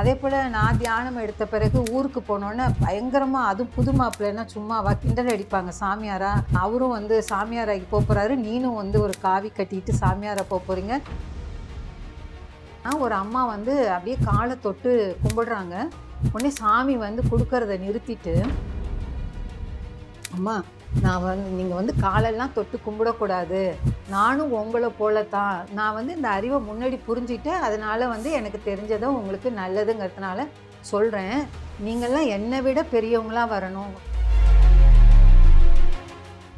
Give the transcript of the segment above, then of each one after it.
அதே போல் நான் தியானம் எடுத்த பிறகு ஊருக்கு போனோன்னே பயங்கரமாக அதுவும் புது மாப்பிள்ளைன்னா சும்மாவா கிண்டல் அடிப்பாங்க. சாமியாரா? அவரும் வந்து சாமியாராகி போக போகிறாரு நீனும் வந்து ஒரு காவி கட்டிட்டு சாமியாரா போக போகிறீங்க ஒரு அம்மா வந்து அப்படியே காலை தொட்டு கும்பிடுறாங்க. உடனே சாமி வந்து கொடுக்கறத நிறுத்திட்டு அம்மா நான் வந்து நீங்கள் வந்து காலெல்லாம் தொட்டு கும்பிடக்கூடாது. நானும் உங்களை போல தான் நான் வந்து இந்த அறிவை முன்னாடி புரிஞ்சுட்டு அதனால் வந்து எனக்கு தெரிஞ்சதை உங்களுக்கு நல்லதுங்கிறதுனால சொல்கிறேன் நீங்கள்லாம் என்னை விட பெரியவங்களாக வரணும்.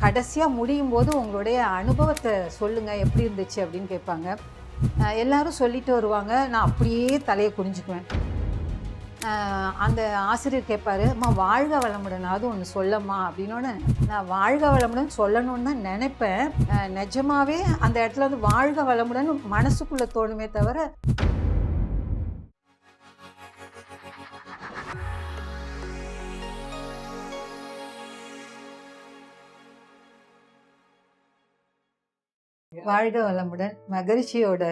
கடைசியாக முடியும் போது உங்களுடைய அனுபவத்தை சொல்லுங்கள் எப்படி இருந்துச்சு அப்படின்னு கேட்பாங்க. எல்லாரும் சொல்லிட்டு வருவாங்க. நான் அப்படியே தலையை குனிஞ்சுக்குவேன். அந்த ஆசிரியர் கேட்பார் அம்மா வாழ்க வளமுடனாவது ஒன்று சொல்லம்மா அப்படின்னோடனே நான் வாழ்க வளமுடன் சொல்லணும்னு தான் நினைப்பேன். நிஜமாவே அந்த இடத்துல வந்து வாழ்க வளமுடன் மனசுக்குள்ளே தோணுமே தவிர வாழ்க வளமுடன் மகரிஷியோட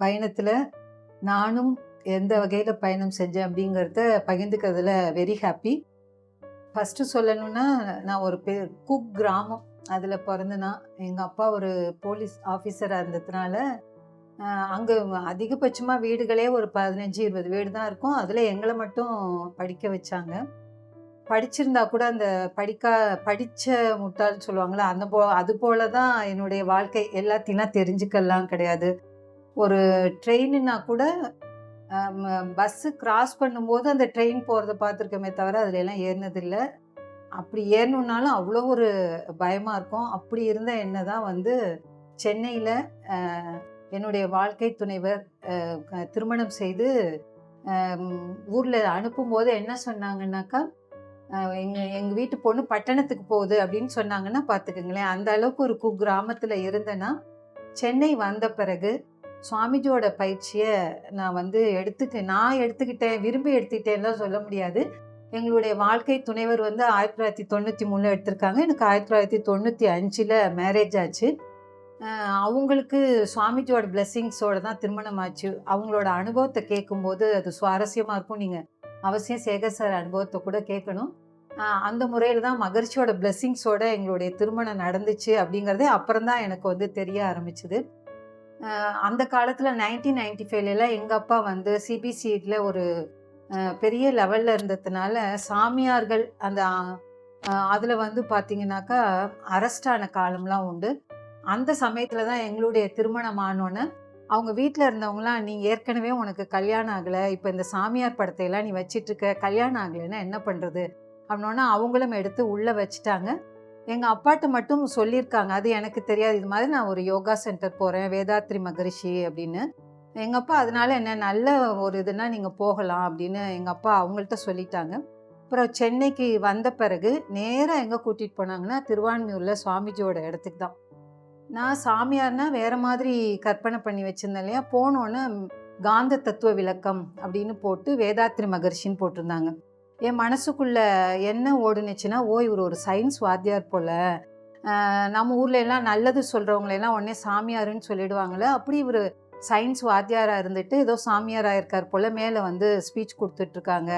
பயணத்தில் நானும் எந்த வகையில் பயணம் செஞ்சேன் அப்படிங்கிறத பகிர்ந்துக்கிறதுல வெரி ஹாப்பி ஃபஸ்ட்டு சொல்லணும்னா நான் ஒரு பே குக் கிராமம். அதில் பிறந்தனா எங்கள் அப்பா ஒரு போலீஸ் ஆஃபீஸராக இருந்ததுனால அங்கே அதிகபட்சமாக வீடுகளே ஒரு பதினஞ்சு இருபது வீடு தான் இருக்கும். அதில் எங்களை மட்டும் படிக்க வச்சாங்க. படிச்சிருந்தா கூட அந்த படிக்கா படித்த முட்டாள்னு சொல்லுவாங்களே அந்த போ அது போல தான் என்னுடைய வாழ்க்கை. எல்லாத்தையும் தெரிஞ்சுக்கலாம் கிடையாது. ஒரு ட்ரெயின்னா கூட பஸ்ஸு கிராஸ் பண்ணும்போது அந்த ட்ரெயின் போகிறத பார்த்துருக்கோமே தவிர அதுலெல்லாம் ஏறினதில்லை. அப்படி ஏறணுன்னாலும் அவ்வளோ ஒரு பயமாக இருக்கும். அப்படி இருந்த என்ன தான் வந்து சென்னையில் என்னுடைய வாழ்க்கை துணைவர் க- திருமணம் செய்து ஊரில் அனுப்பும்போது என்ன சொன்னாங்கன்னாக்கா எங்கள் எங்கள் வீட்டு பொண்ணு பட்டணத்துக்கு போகுது அப்படின்னு சொன்னாங்கன்னா பார்த்துக்குங்களேன். அந்த அளவுக்கு ஒரு கு கிராமத்தில் இருந்தேன்னா சென்னை வந்த பிறகு சுவாமிஜியோட பயிற்சியை நான் வந்து எடுத்துக்க நான் எடுத்துக்கிட்டேன் விரும்பி எடுத்துக்கிட்டேன்லாம் சொல்ல முடியாது. எங்களுடைய வாழ்க்கை துணைவர் வந்து ஆயிரத்தி தொள்ளாயிரத்தி தொண்ணூற்றி மூணில் எடுத்திருக்காங்க. எனக்கு ஆயிரத்தி தொள்ளாயிரத்தி தொண்ணூற்றி அஞ்சில் மேரேஜ் ஆச்சு. அவங்களுக்கு சுவாமிஜியோட பிளெஸ்ஸிங்ஸோட தான் திருமணம் ஆச்சு. அவங்களோட அனுபவத்தை கேட்கும்போது அது சுவாரஸ்யமாக இருக்கும். நீங்கள் அவசியம் சேகர் சார் அனுபவத்தை கூட கேட்கணும். அந்த முறையில் தான் மகிழ்ச்சியோட பிளெஸ்ஸிங்ஸோட எங்களுடைய திருமணம் நடந்துச்சு அப்படிங்கிறதே அப்புறம் தான் எனக்கு வந்து தெரிய ஆரம்பிச்சுது. அந்த காலத்தில் நைன்டீன் நைன்டி ஃபைவ்லாம் எங்கள் அப்பா வந்து சிபிசியில் ஒரு பெரிய லெவலில் இருந்ததுனால சாமியார்கள் அந்த அதில் வந்து பார்த்தீங்கன்னாக்கா அரெஸ்டான காலம்லாம் உண்டு. அந்த சமயத்தில் தான் எங்களுடைய திருமணம் ஆனோன்னே அவங்க வீட்டில் இருந்தவங்களாம் நீ ஏற்கனவே உனக்கு கல்யாணம் ஆகலை இப்போ இந்த சாமியார் படத்தையெல்லாம் நீ வச்சிட்ருக்க கல்யாணம் ஆகலைன்னா என்ன பண்ணுறது அப்படின்னோன்னா அவங்களும் எடுத்து உள்ளே வச்சுட்டாங்க. எங்கள் அப்பாட்ட மட்டும் சொல்லியிருக்காங்க. அது எனக்கு தெரியாது. இது மாதிரி நான் ஒரு யோகா சென்டர் போகிறேன் வேதாத்ரி மகரிஷி அப்படின்னு. எங்கள் அப்பா அதனால என்ன நல்ல ஒரு இதுனா நீங்கள் போகலாம் அப்படின்னு எங்கள் அப்பா அவங்கள்ட்ட சொல்லிட்டாங்க. அப்புறம் சென்னைக்கு வந்த பிறகு நேராக எங்கே கூட்டிகிட்டு போனாங்கன்னா திருவான்மியூரில் சுவாமிஜியோட இடத்துக்கு தான். நான் சாமியார்னா வேறு மாதிரி கற்பனை பண்ணி வச்சுருந்தேன் இல்லையா? போனோன்னே காந்த தத்துவ விளக்கம் அப்படின்னு போட்டு வேதாத்ரி மகர்ஷின்னு போட்டிருந்தாங்க. என் மனசுக்குள்ள என்ன ஓடுனுச்சுன்னா ஓ இவர் ஒரு சயின்ஸ் வாத்தியார் போல. நம்ம ஊர்ல எல்லாம் நல்லது சொல்றவங்களை உடனே சாமியாருன்னு சொல்லிடுவாங்களே அப்படி இவர் சயின்ஸ் வாத்தியாராக இருந்துட்டு ஏதோ சாமியாராக இருக்கார் போல மேலே வந்து ஸ்பீச் கொடுத்துட்ருக்காங்க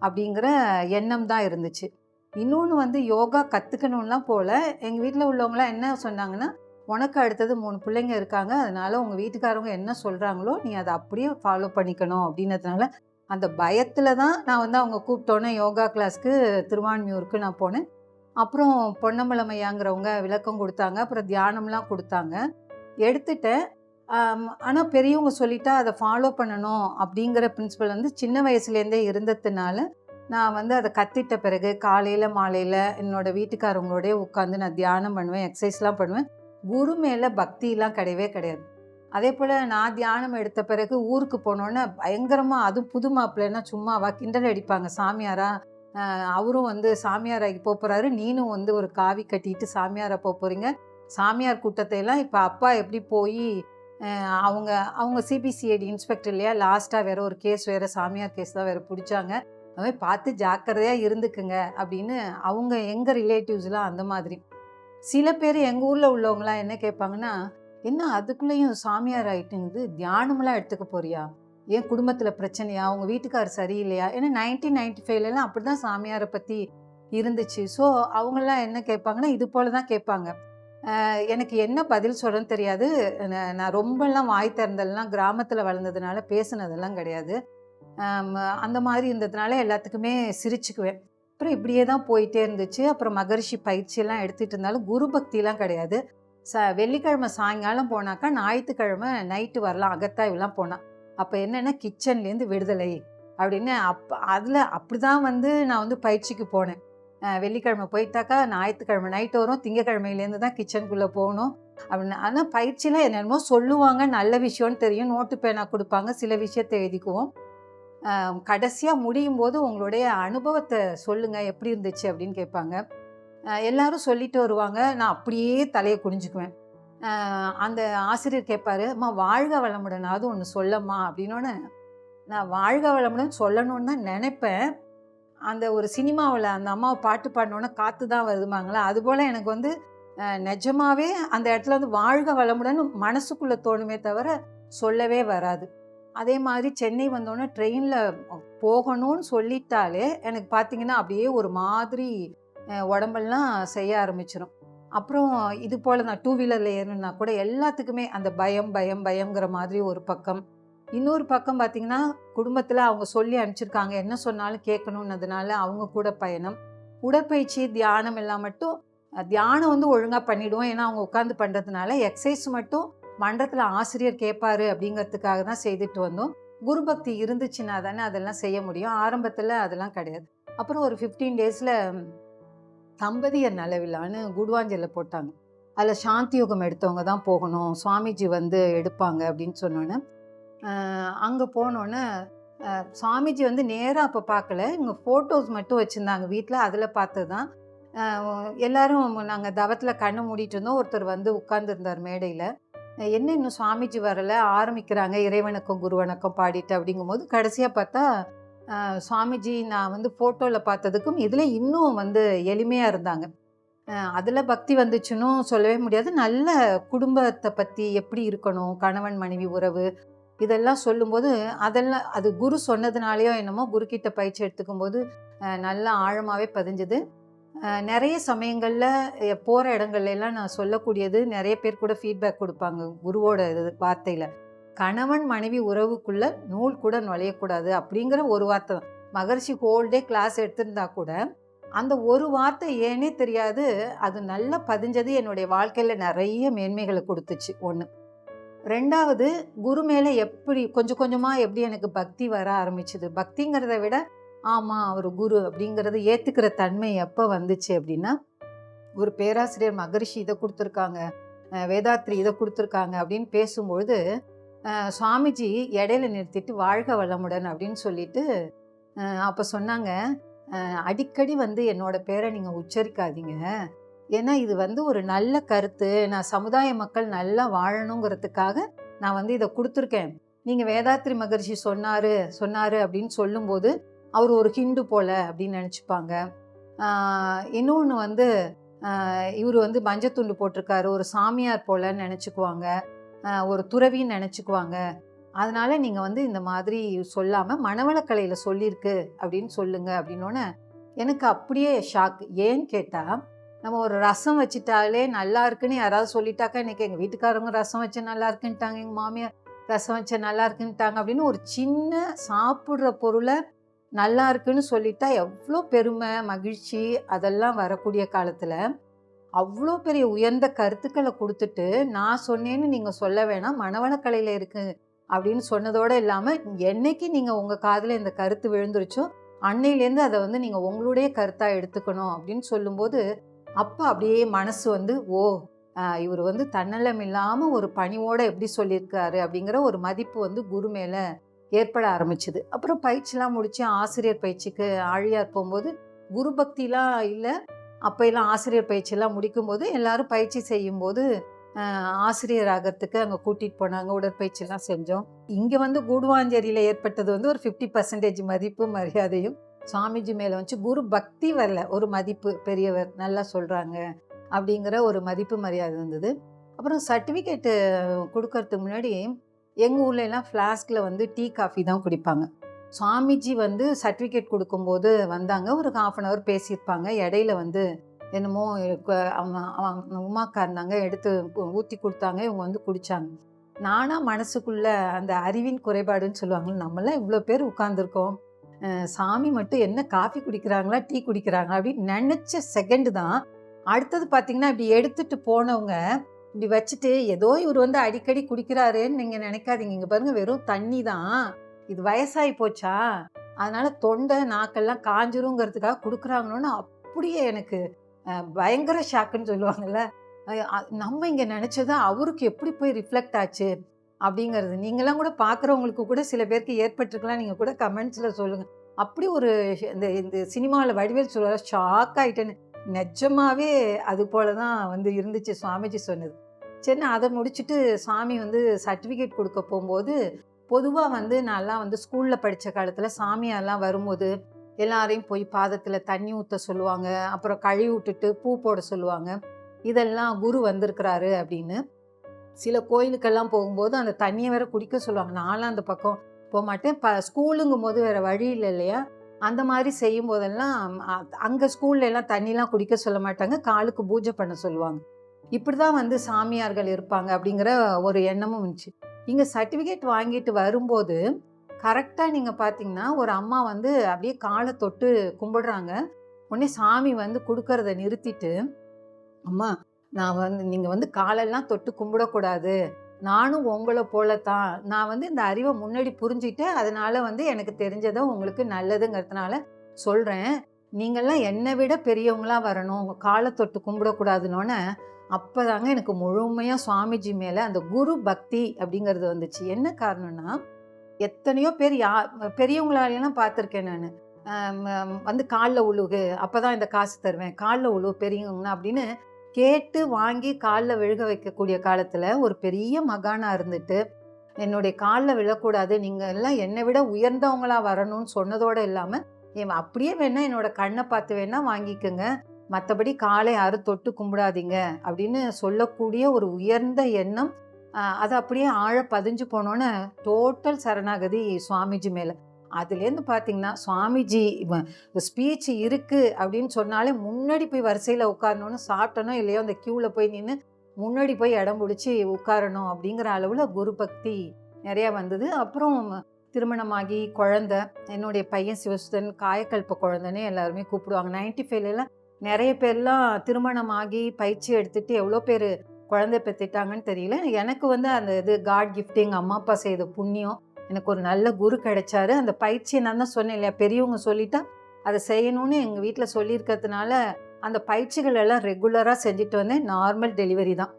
அப்படிங்கிற எண்ணம் தான் இருந்துச்சு. இன்னொன்று வந்து யோகா கற்றுக்கணும்லாம் போல எங்கள் வீட்டில் உள்ளவங்களாம் என்ன சொன்னாங்கன்னா உனக்கு அடுத்தது மூணு பிள்ளைங்க இருக்காங்க அதனால உங்கள் வீட்டுக்காரவங்க என்ன சொல்கிறாங்களோ நீ அதை அப்படியே ஃபாலோ பண்ணிக்கணும் அப்படின்னதுனால அந்த பயத்தில் தான் நான் வந்து அவங்க கூப்பிட்டோன்னே யோகா கிளாஸ்க்கு திருவான்மியூருக்கு நான் போனேன். அப்புறம் பொன்னம்பலமையாங்கிறவங்க விளக்கம் கொடுத்தாங்க. அப்புறம் தியானம்லாம் கொடுத்தாங்க. எடுத்துட்டேன். ஆனால் பெரியவங்க சொல்லிட்டா அதை ஃபாலோ பண்ணணும் அப்படிங்கிற பிரின்சிபல் வந்து சின்ன வயசுலேருந்தே இருந்ததுனால நான் வந்து அதை கத்திட்ட பிறகு காலையில் மாலையில் என்னோட வீட்டுக்காரவங்களோடய உட்காந்து நான் தியானம் பண்ணுவேன் எக்ஸசைஸ்லாம் பண்ணுவேன். குரு மேலே பக்திலாம் கிடையவே கிடையாது. அதே போல் நான் தியானம் எடுத்த பிறகு ஊருக்கு போனோன்னே பயங்கரமாக அதுவும் புது மாப்பிள்ளைன்னா சும்மாவா கிண்டல் அடிப்பாங்க. சாமியாரா? அவரும் வந்து சாமியாராகி போக போகிறாரு நீனும் வந்து ஒரு காவி கட்டிட்டு சாமியாரை போக போகிறீங்க சாமியார் கூட்டத்தையெல்லாம் இப்போ அப்பா எப்படி போய் அவங்க அவங்க சிபிசிஐடி இன்ஸ்பெக்டர் இல்லையா? லாஸ்ட்டாக வேற ஒரு கேஸ் வேறு சாமியார் கேஸ் தான் வேறு பிடிச்சாங்க. அது பார்த்து ஜாக்கிரதையாக இருந்துக்குங்க அப்படின்னு அவங்க எங்கள் ரிலேட்டிவ்ஸ்லாம் அந்த மாதிரி. சில பேர் எங்கள் ஊரில் உள்ளவங்களாம் என்ன கேட்பாங்கன்னா என்ன அதுக்குள்ளேயும் சாமியார் ஆகிட்டுங்குது தியானமெல்லாம் எடுத்துக்க போறியா? ஏன் குடும்பத்தில் பிரச்சனையா? உங்கள் வீட்டுக்கார் சரியில்லையா? ஏன்னா நைன்டீன் நைன்டி ஃபைவ்லலாம் அப்படி தான் சாமியாரை பற்றி இருந்துச்சு. ஸோ அவங்களாம் என்ன கேட்பாங்கன்னா இது போல தான் கேட்பாங்க எனக்கு என்ன பதில் சொல்கிறேன்னு தெரியாது. நான் நான் ரொம்பலாம் வாய் திறந்ததெல்லாம் கிராமத்தில் வளர்ந்ததுனால பேசுனதெல்லாம் கிடையாது. அந்த மாதிரி இருந்ததுனால எல்லாத்துக்குமே சிரிச்சுக்குவேன். அப்புறம் இப்படியே தான் போயிட்டே இருந்துச்சு. அப்புறம் மகரிஷி பயிற்சியெல்லாம் எடுத்துகிட்டு இருந்தாலும் குரு பக்திலாம் கிடையாது. ச வெள்ளிக்கிழமை சாயங்காலம் போனாக்கா ஞாயிற்றுக்கிழமை நைட்டு வரலாம் அகத்தாய்வுலாம் போனான் அப்போ என்னென்னா கிச்சன்லேருந்து விடுதலை அப்படின்னு அப்போ அதில் அப்படி தான் வந்து நான் வந்து பயிற்சிக்கு போனேன். வெள்ளிக்கிழமை போயிட்டாக்கா ஞாயிற்றுக்கிழமை நைட்டு வரும் திங்கக்கிழமையிலேருந்து தான் கிச்சனுக்குள்ளே போகணும் அப்படின்னு. ஆனால் பயிற்சியில் என்னென்னமோ சொல்லுவாங்க நல்ல விஷயம்னு தெரியும் நோட்டு பேனா கொடுப்பாங்க சில விஷயத்தை எழுதிக்குவோம். கடைசியாக முடியும் போது உங்களுடைய அனுபவத்தை சொல்லுங்கள் எப்படி இருந்துச்சு அப்படின்னு கேட்பாங்க. எல்லாரும் சொல்லிட்டு வருவாங்க நான் அப்படியே தலையை குனிஞ்சுக்குவேன். அந்த ஆசிரியர் கேட்பாரு அம்மா வாழ்க வளமுடனாவது ஒன்று சொல்லம்மா அப்படின்னோடனே நான் வாழ்க வளமுடன் சொல்லணும்னு தான் நினைப்பேன். அந்த ஒரு சினிமாவில் அந்த அம்மாவை பாட்டு பாடினோன்னே காற்று தான் வருதுமாங்களா அதுபோல் எனக்கு வந்து நிஜமாகவே அந்த இடத்துல வந்து வாழ்க வளமுடன் மனசுக்குள்ளே தோணுமே தவிர சொல்லவே வராது. அதே மாதிரி சென்னை வந்தோடனே ட்ரெயினில் போகணும்னு சொல்லிட்டாலே எனக்கு பார்த்தீங்கன்னா அப்படியே ஒரு மாதிரி உடம்பெல்லாம் செய்ய ஆரம்பிச்சிடும் அப்புறம் இது போல் நான் டூ வீலரில் ஏறணுன்னா கூட எல்லாத்துக்குமே அந்த பயம் பயம் பயங்கிற மாதிரி ஒரு பக்கம். இன்னொரு பக்கம் பார்த்தீங்கன்னா குடும்பத்தில் அவங்க சொல்லி அனுப்பிச்சிருக்காங்க. என்ன சொன்னாலும் கேட்கணுன்னதுனால அவங்க கூட பயணம். உடற்பயிற்சி தியானம் எல்லாம் மட்டும் தியானம் வந்து ஒழுங்காக பண்ணிவிடுவோம் ஏன்னா அவங்க உட்காந்து பண்ணுறதுனால எக்ஸசைஸ் மட்டும் மன்றத்தில் ஆசிரியர் கேட்பாரு அப்படிங்கிறதுக்காக தான் செய்துட்டு வந்தோம். குரு பக்தி இருந்துச்சுன்னா தானே அதெல்லாம் செய்ய முடியும். ஆரம்பத்தில் அதெல்லாம் கிடையாது. அப்புறம் ஒரு ஃபிஃப்டீன் டேஸில் தம்பதியர் நலவிழான்னு குடுவாஞ்சலில் போட்டாங்க. அதில் சாந்தி யுகம் எடுத்தவங்க தான் போகணும் சுவாமிஜி வந்து எடுப்பாங்க அப்படின்னு சொன்னோன்னே அங்கே போனோன்னே சுவாமிஜி வந்து நேராக அப்போ பார்க்கல இவங்க ஃபோட்டோஸ் மட்டும் வச்சுருந்தாங்க வீட்டில் அதில் பார்த்தது தான். எல்லோரும் எல்லாரும் நாங்கள் தவத்தில் கண்ணு மூடிட்டு இருந்தோம் ஒருத்தர் வந்து உட்கார்ந்துருந்தார் மேடையில். என்ன இன்னும் சுவாமிஜி வரலை ஆரம்பிக்கிறாங்க இறைவணக்கம் குருவணக்கம் பாடிட்டு அப்படிங்கும்போது கடைசியாக பார்த்தா சுவாமிஜி நான் வந்து ஃபோட்டோவில் பார்த்ததுக்கும் இதில் இன்னும் வந்து எளிமையாக இருந்தாங்க. அதில் பக்தி வந்துச்சுன்னு சொல்லவே முடியாது. நல்ல குடும்பத்தை பற்றி எப்படி இருக்கணும் கணவன் மனைவி உறவு இதெல்லாம் சொல்லும்போது அதெல்லாம் அது குரு சொன்னதுனாலேயோ என்னமோ குருக்கிட்ட பயிற்சி எடுத்துக்கும் போது நல்லா ஆழமாகவே பதிஞ்சுது. நிறைய சமயங்களில் போகிற இடங்கள்லாம் நான் சொல்லக்கூடியது நிறைய பேர் கூட ஃபீட்பேக் கொடுப்பாங்க குருவோட இது வார்த்தையில். கணவன் மனைவி உறவுக்குள்ள நூல் கூட நுழையக்கூடாது அப்படிங்கிற ஒரு வார்த்தை தான். மகர்ஷி ஹோல்டே கிளாஸ் எடுத்திருந்தா கூட அந்த ஒரு வார்த்தை ஏனே தெரியாது. அது நல்லா பதிஞ்சது என்னுடைய வாழ்க்கையில் நிறைய மேன்மைகளை கொடுத்துச்சு ஒன்று ரெண்டாவது குரு மேலே எப்படி கொஞ்சம் கொஞ்சமாக எப்படி எனக்கு பக்தி வர ஆரம்பிச்சுது? பக்திங்கிறத விட ஆமாம் அவர் குரு அப்படிங்கிறது ஏற்றுக்கிற தன்மை எப்போ வந்துச்சு அப்படின்னா ஒரு பேராசிரியர் மகரிஷி இதை கொடுத்துருக்காங்க வேதாத்ரி இதை கொடுத்துருக்காங்க அப்படின்னு பேசும்பொழுது சுவாமிஜி இடையில நிறுத்திட்டு வாழ்க வளமுடன் அப்படின்னு சொல்லிட்டு அப்போ சொன்னாங்க. அடிக்கடி வந்து என்னோட பேரை நீங்கள் உச்சரிக்காதீங்க. ஏன்னா இது வந்து ஒரு நல்ல கருத்து. நான் சமுதாய மக்கள் நல்லா வாழணுங்கிறதுக்காக நான் வந்து இதை கொடுத்துருக்கேன். நீங்கள் வேதாத்ரி மகர்ஷி சொன்னார் சொன்னார் அப்படின்னு சொல்லும்போது அவர் ஒரு ஹிந்து போல அப்படின்னு நினச்சிப்பாங்க. இன்னொன்று வந்து இவர் வந்து மஞ்சத்துண்டு போட்டிருக்காரு. ஒரு சாமியார் போலன்னு நினச்சிக்குவாங்க. ஒரு துறவின்னு நினச்சிக்குவாங்க. அதனால் நீங்கள் வந்து இந்த மாதிரி சொல்லாமல் மனவளக்கலையில் சொல்லியிருக்கு அப்படின்னு சொல்லுங்க அப்படின்னோடனே எனக்கு அப்படியே ஷாக் ஏன்னு கேட்டால் நம்ம ஒரு ரசம் வச்சிட்டாலே நல்லா இருக்குன்னு யாராவது சொல்லிட்டாக்கா இன்னைக்கு எங்கள் வீட்டுக்காரவங்க ரசம் வச்சு நல்லா இருக்குன்ட்டாங்க எங்கள் மாமியார் ரசம் வச்ச நல்லா இருக்குன்ட்டாங்க அப்படின்னு ஒரு சின்ன சாப்பிட்ற பொருளை நல்லா இருக்குன்னு சொல்லிட்டா எவ்வளோ பெருமை மகிழ்ச்சி அதெல்லாம் வரக்கூடிய காலத்தில் அவ்வளோ பெரிய உயர்ந்த கருத்துக்களை கொடுத்துட்டு நான் சொன்னேன்னு நீங்கள் சொல்ல வேணாம் மனவளக்கலையில் இருக்கு அப்படின்னு சொன்னதோடு இல்லாமல் என்னைக்கு நீங்கள் உங்கள் காதில் இந்த கருத்து விழுந்துருச்சோ அன்னையிலேருந்து அதை வந்து நீங்கள் உங்களுடைய கருத்தாக எடுத்துக்கணும் அப்படின்னு சொல்லும்போது அப்போ அப்படியே மனசு வந்து ஓ இவர் வந்து தன்னலம் இல்லாமல் ஒரு பணிவோடு எப்படி சொல்லியிருக்காரு? அப்படிங்கிற ஒரு மதிப்பு வந்து குரு மேலே ஏற்பட ஆரம்பிச்சுது. அப்புறம் பயிற்சிலாம் முடித்து ஆசிரியர் பயிற்சிக்கு ஆழியார் போகும்போது குரு பக்திலாம் இல்லை அப்போயெல்லாம் ஆசிரியர் பயிற்சியெல்லாம் முடிக்கும்போது எல்லாரும் பயிற்சி செய்யும்போது ஆசிரியர் ஆகிறதுக்கு அங்கே கூட்டிகிட்டு போனாங்க உடற்பயிற்சிலாம் செஞ்சோம். இங்கே வந்து கூடுவாஞ்சேரியில் ஏற்பட்டது வந்து ஒரு ஃபிஃப்டி பர்சன்டேஜ் மதிப்பு மரியாதையும் சுவாமிஜி மேலே வச்சு குரு பக்தி வரல ஒரு மதிப்பு பெரியவர் நல்லா சொல்கிறாங்க அப்படிங்கிற ஒரு மதிப்பு மரியாதை இருந்தது அப்புறம் சர்டிஃபிகேட்டு கொடுக்கறதுக்கு முன்னாடி எங்கள் ஊர்லலாம் ஃப்ளாஸ்கில் வந்து டீ காஃபி தான் குடிப்பாங்க. சுவாமிஜி வந்து சர்டிஃபிகேட் கொடுக்கும்போது வந்தாங்க. ஒரு ஹாஃப் அன் ஹவர் பேசியிருப்பாங்க. இடையில வந்து என்னமோ அவங்க அவங்க உமாக்கா இருந்தாங்க. எடுத்து ஊற்றி கொடுத்தாங்க. இவங்க வந்து குடித்தாங்க நானாக மனசுக்குள்ள அந்த அறிவின் குறைபாடுன்னு சொல்லுவாங்க. நம்மளாம் இவ்வளோ பேர் உட்காந்துருக்கோம் சாமி மட்டும் என்ன காஃபி குடிக்கிறாங்களா டீ குடிக்கிறாங்களா அப்படின்னு நினச்ச செகண்டு தான். அடுத்தது பார்த்தீங்கன்னா இப்படி எடுத்துட்டு போனவங்க இப்படி வச்சுட்டு ஏதோ இவர் வந்து அடிக்கடி குடிக்கிறாருன்னு நீங்கள் நினைக்காதீங்க. இங்கே பாருங்கள் வெறும் தண்ணி தான். இது வயசாகி போச்சா? அதனால தொண்டை நாக்கெல்லாம் காஞ்சிருங்கிறதுக்காக கொடுக்குறாங்களோன்னு அப்படியே எனக்கு பயங்கர ஷாக்குன்னு சொல்லுவாங்கல்ல. நம்ம இங்கே நினச்சது அவருக்கு எப்படி போய் ரிஃப்ளெக்ட் ஆச்சு அப்படிங்கிறது. நீங்களாம் கூட பார்க்குறவங்களுக்கு கூட சில பேருக்கு ஏற்பட்டிருக்கலாம். நீங்கள் கூட கமெண்ட்ஸில் சொல்லுங்கள் அப்படி ஒரு இந்த இந்த சினிமாவில் வடிவேல் சொல்ல ஷாக் ஆகிட்டேன்னு நிஜமாவே அது போல தான் வந்து இருந்துச்சு சுவாமிஜி சொன்னது. சரி நான் அதை முடிச்சுட்டு சாமி வந்து சர்டிஃபிகேட் கொடுக்க போகும்போது பொதுவாக வந்து நான்லாம் வந்து ஸ்கூலில் படித்த காலத்தில் சாமியாரெலாம் வரும்போது எல்லாரையும் போய் பாதத்தில் தண்ணி ஊற்ற சொல்லுவாங்க அப்புறம் கழுவி விட்டுட்டு பூ போட சொல்லுவாங்க. இதெல்லாம் குரு வந்திருக்கிறாரு அப்படின்னு. சில கோயிலுக்கெல்லாம் போகும்போது அந்த தண்ணியை வேற குடிக்க சொல்லுவாங்க. நானும் அந்த பக்கம் போக மாட்டேன் ப ஸ்கூலுங்கும் போது வேற வழி இல்லை இல்லையா? அந்த மாதிரி செய்யும் போதெல்லாம் அங்கே ஸ்கூல்ல எல்லாம் தண்ணிலாம் குடிக்க சொல்ல மாட்டாங்க. காலுக்கு பூஜை பண்ண சொல்லுவாங்க. இப்படி தான் வந்து சாமியார்கள் இருப்பாங்க அப்படிங்கிற ஒரு எண்ணமும் இருந்துச்சு. இங்கே சர்டிஃபிகேட் வாங்கிட்டு வரும்போது கரெக்டாக நீங்கள் பார்த்தீங்கன்னா ஒரு அம்மா வந்து அப்படியே காலை தொட்டு கும்பிடுறாங்க. உடனே சாமி வந்து கொடுக்கறத நிறுத்திட்டு அம்மா நான் வந்து நீங்கள் வந்து காலெல்லாம் தொட்டு கும்பிடக்கூடாது. நானும் உங்களை போல தான் நான் வந்து இந்த அறிவை முன்னாடி புரிஞ்சுட்டு அதனால வந்து எனக்கு தெரிஞ்சதை உங்களுக்கு நல்லதுங்கிறதுனால சொல்கிறேன் நீங்கள்லாம் என்னை விட பெரியவங்களாக வரணும். உங்கள் காலை தொட்டு கும்பிடக்கூடாதுன்னொன்னே அப்போதாங்க எனக்கு முழுமையாக சுவாமிஜி மேலே அந்த குரு பக்தி அப்படிங்கிறது வந்துச்சு. என்ன காரணம்னா எத்தனையோ பேர் யா பெரியவங்களாலாம் பார்த்துருக்கேன் நான். வந்து காலில் உழுகு அப்போ தான் இந்த காசு தருவேன் காலில் உழுவு பெரியவங்கண்ணா அப்படின்னு கேட்டு வாங்கி காலில் விழுக வைக்கக்கூடிய காலத்தில் ஒரு பெரிய மகானா இருந்துட்டு என்னுடைய காலில் விழக்கூடாது நீங்கள் எல்லாம் என்னை விட உயர்ந்தவங்களா வரணும்னு சொன்னதோடு இல்லாமல் என் அப்படியே வேணா என்னோட கண்ணை பார்த்து வேணா வாங்கிக்கோங்க மற்றபடி காலை யாரும் தொட்டு கும்பிடாதீங்க அப்படின்னு சொல்லக்கூடிய ஒரு உயர்ந்த எண்ணம். அது அப்படியே ஆழ பதிஞ்சு போனோன்னு டோட்டல் சரணாகதி சுவாமிஜி மேலே. அதுலேருந்து பார்த்தீங்கன்னா சுவாமிஜி ஸ்பீச் இருக்குது அப்படின்னு சொன்னாலே முன்னாடி போய் வரிசையில் உட்காரணும்னு சாப்பிட்டனோ இல்லையோ அந்த க்யூவில் போய் நின்று முன்னாடி போய் இடம் பிடிச்சி உட்காரணும் அப்படிங்கிற அளவில் குரு பக்தி நிறையா வந்தது. அப்புறம் திருமணமாகி குழந்த என்னுடைய பையன் சிவசுதன் காயக்கல்ப குழந்தைன்னு எல்லாருமே கூப்பிடுவாங்க. நைன்டி ஃபைவ்லாம் நிறைய பேர்லாம் திருமணம் ஆகி பயிற்சி எடுத்துட்டு எவ்வளோ பேர் குழந்தை பெற்றுட்டாங்கன்னு தெரியல. எனக்கு வந்து அந்த இது காட் கிஃப்ட் எங்கள் அம்மா அப்பா செய்த புண்ணியம் எனக்கு ஒரு நல்ல குரு கிடைச்சாரு. அந்த பயிற்சியை நான் தான் சொன்னேன் இல்லையா? பெரியவங்க சொல்லிட்டா அதை செய்யணும்னு எங்கள் வீட்டில் சொல்லியிருக்கிறதுனால அந்த பயிற்சிகள் எல்லாம் ரெகுலராக செஞ்சுட்டு வந்தேன். நார்மல் டெலிவரி தான்.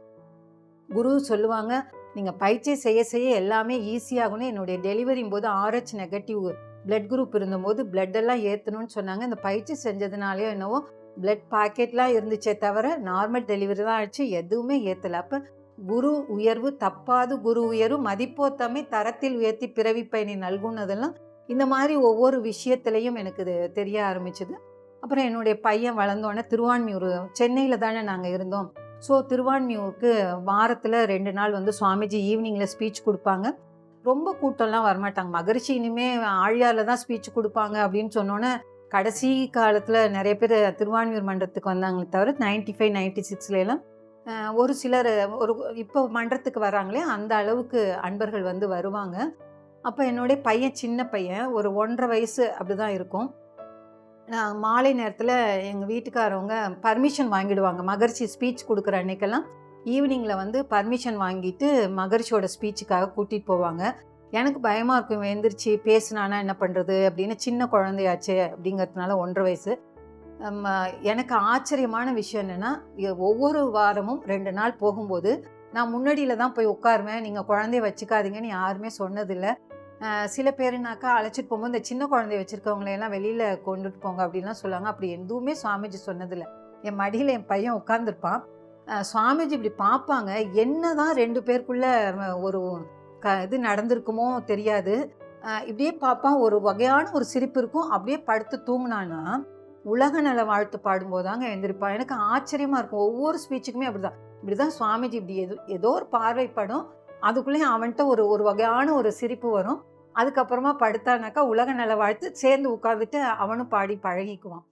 குரு சொல்லுவாங்க நீங்கள் பயிற்சி செய்ய செய்ய எல்லாமே ஈஸியாகணும் என்னுடைய டெலிவரியும் போது ஆர்ஹெச் நெகட்டிவ் பிளட் குரூப் இருந்தபோது பிளட் எல்லாம் ஏற்றணும்னு சொன்னாங்க. இந்த பயிற்சி செஞ்சதுனாலேயோ என்னவோ பிளட் பாக்கெட்லாம் இருந்துச்சே தவிர நார்மல் டெலிவரி தான் ஆச்சு எதுவுமே ஏற்றலை அப்போ குரு உயர்வு தப்பாது குரு உயர்வு மதிப்போத்தமை தரத்தில் உயர்த்தி பிறவி பயணி நல்குனதெல்லாம் இந்த மாதிரி ஒவ்வொரு விஷயத்துலையும் எனக்கு இது தெரிய ஆரம்பிச்சுது. அப்புறம் என்னுடைய பையன் வளர்ந்தோடனே திருவான்மியூர் சென்னையில் தானே நாங்கள் இருந்தோம். ஸோ திருவான்மியூருக்கு வாரத்தில் ரெண்டு நாள் வந்து சுவாமிஜி ஈவினிங்கில் ஸ்பீச் கொடுப்பாங்க. ரொம்ப கூட்டம்லாம் வரமாட்டாங்க. மகரிஷி இனிமே ஆழியாரில் தான் ஸ்பீச் கொடுப்பாங்க அப்படின்னு சொன்னோன்னே கடைசி காலத்தில் நிறைய பேர் திருவான்மியூர் மன்றத்துக்கு வந்தாங்களே தவிர நைன்டி ஃபைவ் நைன்டி சிக்ஸ்லாம் ஒரு சிலர் ஒரு இப்போ மன்றத்துக்கு வராங்களே அந்த அளவுக்கு அன்பர்கள் வந்து வருவாங்க. அப்போ என்னுடைய பையன் சின்ன பையன் ஒரு ஒன்றரை வயசு அப்படி தான் இருக்கும். நான் மாலை நேரத்தில் எங்கள் வீட்டுக்காரவங்க பர்மிஷன் வாங்கிடுவாங்க. மகர்ஷி ஸ்பீச் கொடுக்குற அன்னைக்கெல்லாம் ஈவினிங்கில் வந்து பர்மிஷன் வாங்கிட்டு மகர்ஷியோட ஸ்பீச்சுக்காக கூட்டிகிட்டு போவாங்க. எனக்கு பயமாக இருக்கும் இவன் எந்திரிச்சு பேசுனானா என்ன பண்ணுறது அப்படின்னு சின்ன குழந்தையாச்சே அப்படிங்கிறதுனால ஒன்றரை வயசு. எனக்கு ஆச்சரியமான விஷயம் என்னென்னா ஒவ்வொரு வாரமும் ரெண்டு நாள் போகும்போது நான் முன்னாடியில் தான் போய் உட்காருவேன். நீங்கள் குழந்தைய வச்சுக்காதீங்கன்னு யாருமே சொன்னதில்லை. சில பேருனாக்கா அழைச்சிட்டு போகும்போது இந்த சின்ன குழந்தைய வச்சுருக்கவங்களையெல்லாம் வெளியில் கொண்டுட்டு போங்க அப்படின்லாம் சொல்லுவாங்க. அப்படி எதுவுமே சுவாமிஜி சொன்னதில்லை. என் மடியில் என் பையன் உட்காந்துருப்பான் சுவாமிஜி இப்படி பார்ப்பாங்க. என்ன தான் ரெண்டு பேருக்குள்ள ஒரு க இது நடந்திருக்குமோ தெரியாது. இப்படியே பார்ப்பான் ஒரு வகையான ஒரு சிரிப்பு இருக்கும். அப்படியே படுத்து தூங்கினான்னா உலக நல வாழ்த்து பாடும்போது தாங்க எழுந்திருப்பான் எனக்கு ஆச்சரியமாக இருக்கும். ஒவ்வொரு ஸ்பீச்சுக்குமே அப்படிதான். இப்படிதான் சுவாமிஜி இப்படி எது ஏதோ ஒரு பார்வைப்படும். அதுக்குள்ளேயும் அவன்கிட்ட ஒரு ஒரு வகையான ஒரு சிரிப்பு வரும். அதுக்கப்புறமா படுத்தானாக்கா உலக நல வாழ்த்து சேர்ந்து உட்காந்துட்டு அவனும் பாடி பழகிக்குவான்.